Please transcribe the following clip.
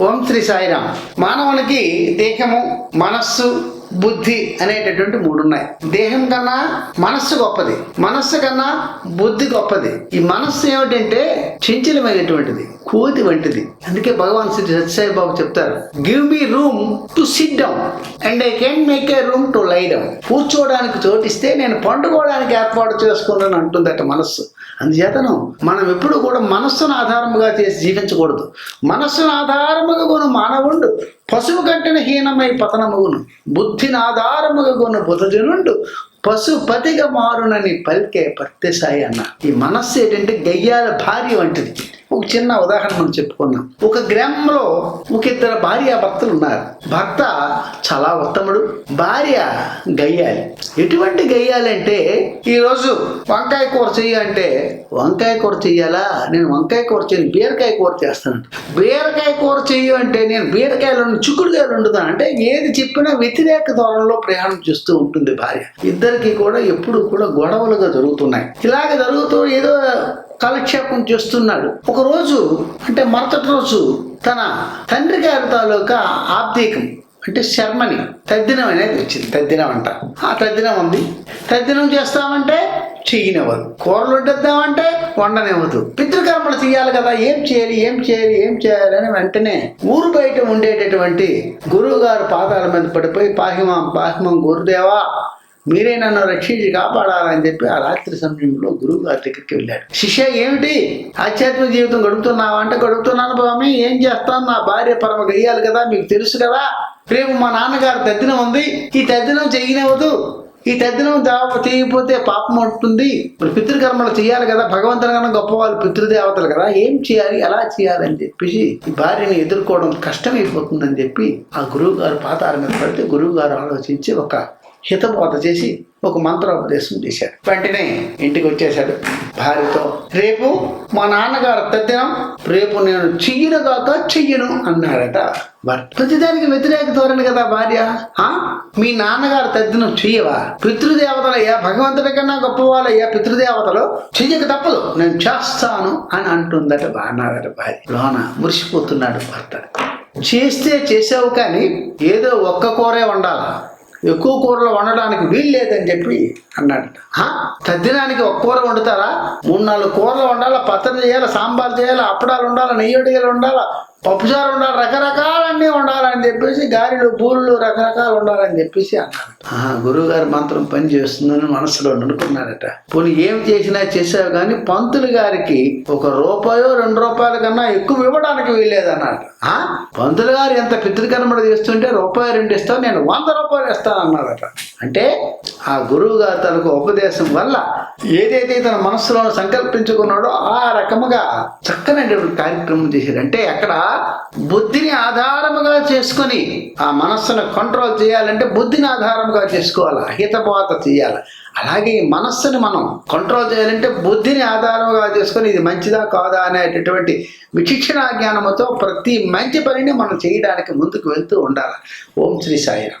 ఓం శ్రీ సాయిరామ్. మానవునికి దేహము మనస్సు బుద్ధి అనేటటువంటి మూడు ఉన్నాయి దేహం కన్నా మనస్సు గొప్పది. మనస్సు కన్నా బుద్ధి గొప్పది. ఈ మనస్సు ఏమిటంటే చంచలమైనటువంటిది కోతి వంటిది. అందుకే భగవాన్ శ్రీ సత్యసాయి బాబు చెప్తారు give me room to sit down and I can make a room to lie down కూర్చోవడానికి చోటిస్తే నేను పండుకోవడానికి ఏర్పాటు చేసుకున్నాను అంటుందట మనస్సు. అందుచేతను మనం ఎప్పుడు కూడా మనస్సును ఆధారముగా చేసి జీవించకూడదు. మనస్సును ఆధారముగా కొను మానవుండు. పశువు కంటిన హీనమై పతనముగును. బుద్ధిని ఆధారముగా కొను బుధజనుండు. పశుపతిగా మారునని పలికే పత్తిసాయి అన్న ఈ మనస్సు ఏంటంటే గయ్యాల భార్య వంటిది. ఒక చిన్న ఉదాహరణ మనం చెప్పుకున్నాం ఒక గ్రామంలో ఒక ఇద్దరు భార్య భర్తలు ఉన్నారు. భర్త చాలా ఉత్తముడు భార్య గయ్యాలి. ఎటువంటి గయ్యాలంటే ఈరోజు వంకాయ కూర చెయ్యాలంటే వంకాయ కూర చెయ్యాలా? నేను వంకాయ కూర చేయను బీరకాయ కూర చేస్తాను. బీరకాయ కూర చెయ్యి అంటే నేను బీరకాయలు చిక్కుడుకాయలు వండుతాను. అంటే ఏది చెప్పినా వ్యతిరేక ధోరణిలో ప్రయాణం చేస్తూ ఉంటుంది భార్య. ఇద్దరికి కూడా ఎప్పుడు కూడా గొడవలుగా జరుగుతున్నాయి. ఇలాగ జరుగుతూ ఏదో కాలక్షేపం చేస్తున్నాడు. ఒక రోజు అంటే మరుసటి రోజు తన తండ్రి గారి తాలూకా ఆబ్దీకం అంటే శర్మని తద్దినం అనేది వచ్చింది. తద్దినం అంట. ఆ తద్దినం ఉంది. తద్దినం చేస్తామంటే చెయ్యనివ్వదు కూరలు వండిద్దామంటే వండనివ్వదు. పితృకర్మలు చేయాలి కదా. ఏం చేయాలి ఏం చేయాలి ఏం చేయాలి అని వెంటనే ఊరు బయట ఉండేటటువంటి గురువు గారు పాదాల మీద పడిపోయి పాహిమం పాహిమం గురుదేవా మీరే నన్ను రక్షించి కాపాడాలని చెప్పి ఆ రాత్రి సమయంలో గురువు గారి దగ్గరికి వెళ్ళాడు. శిష్య ఏమిటి? ఆధ్యాత్మిక జీవితం గడుపుతున్నావా? అంటే గడుపుతున్నాను స్వామి. ఏం చేస్తాను నా భార్య పరమ గయ్యాలి కదా మీకు తెలుసు కదా. రేపు మా నాన్నగారు తద్దినం ఉంది. ఈ తద్దినం చెయ్యనివ్వదు ఈ తద్దినం దావ చేయకపోతే పాపం ఉంటుంది మరి పితృకర్మలు చేయాలి కదా. భగవంతుని కన్నా గొప్ప వాళ్ళు పితృదేవతలు కదా. ఏం చేయాలి? ఎలా చేయాలని చెప్పేసి ఈ భార్యని ఎదుర్కోవడం కష్టమైపోతుందని చెప్పి ఆ గురువు గారు పాతాల మీద పడితే గురువు గారు ఆలోచించి ఒక హితబోధ చేసి ఒక మంత్రోపదేశం చేశాడు. వెంటనే ఇంటికి వచ్చేశాడు భార్యతో. రేపు మా నాన్నగారు తద్దినం రేపు నేను చెయ్యను కాక చెయ్యను అన్నాడట భర్త. ప్రతిదానికి వ్యతిరేక ధోరణి కదా భార్య. ఆ? మీ నాన్నగారు తద్దినం చెయ్యవా? పితృదేవతలయ్యా భగవంతుడి కన్నా గొప్పవాళ్ళయ్యా పితృదేవతలు చెయ్యక తప్పదు. నేను చేస్తాను అని అంటుందట అన్నాడట భార్య. లోన మురిసిపోతున్నాడు భర్త. చేస్తే చేసావు కానీ ఏదో ఒక్క కూరే ఉండాలా ఎక్కువ కూరలు వండడానికి వీలు లేదని చెప్పి అన్నాడు తద్దినానికి ఒక కూర వండుతారా? మూడు నాలుగు కూరలు వండాలా? పచ్చడి చేయాలి? సాంబార్ చేయాలి? అప్పడాలు ఉండాలి? నెయ్యడిగలు ఉండాలా? పప్పుచారు ఉండాలి రకరకాలన్నీ ఉండాలని చెప్పేసి గాలిలో పూలు రకరకాలు ఉండాలని చెప్పేసి అన్నాడు. గురువు గారి మంత్రం పని చేస్తుందని మనసులో అనుకున్నాడట పోనీ ఏం చేసినా చేసావు కానీ పంతులు గారికి ఒక రూపాయో రెండు రూపాయల కన్నా ఎక్కువ ఇవ్వడానికి వీల్లేదన్నాడు. ఆ? పంతులు గారు ఎంత పితృకర్మలు చేస్తుంటే రూపాయి రెండు ఇస్తాను నేను వంద రూపాయలు ఇస్తాను అన్నాడట అంటే ఆ గురువు గారు తనకు ఉపదేశం వల్ల ఏదైతే తన మనస్సులో సంకల్పించుకున్నాడో ఆ రకముగా చక్కనటువంటి కార్యక్రమం చేశాడు. అంటే అక్కడ బుద్ధిని ఆధారముగా చేసుకొని ఆ మనస్సును కంట్రోల్ చేయాలంటే బుద్ధిని ఆధారముగా చేసుకోవాలి హితపాత చేయాలి. అలాగే ఈ మనస్సుని మనం కంట్రోల్ చేయాలంటే బుద్ధిని ఆధారముగా చేసుకొని ఇది మంచిదా కాదా అనేటటువంటి విచక్షణా జ్ఞానముతో ప్రతి మంచి పనిని మనం చేయడానికి ముందుకు వెళ్తూ ఉండాలి. ఓం శ్రీ సాయిరామ్.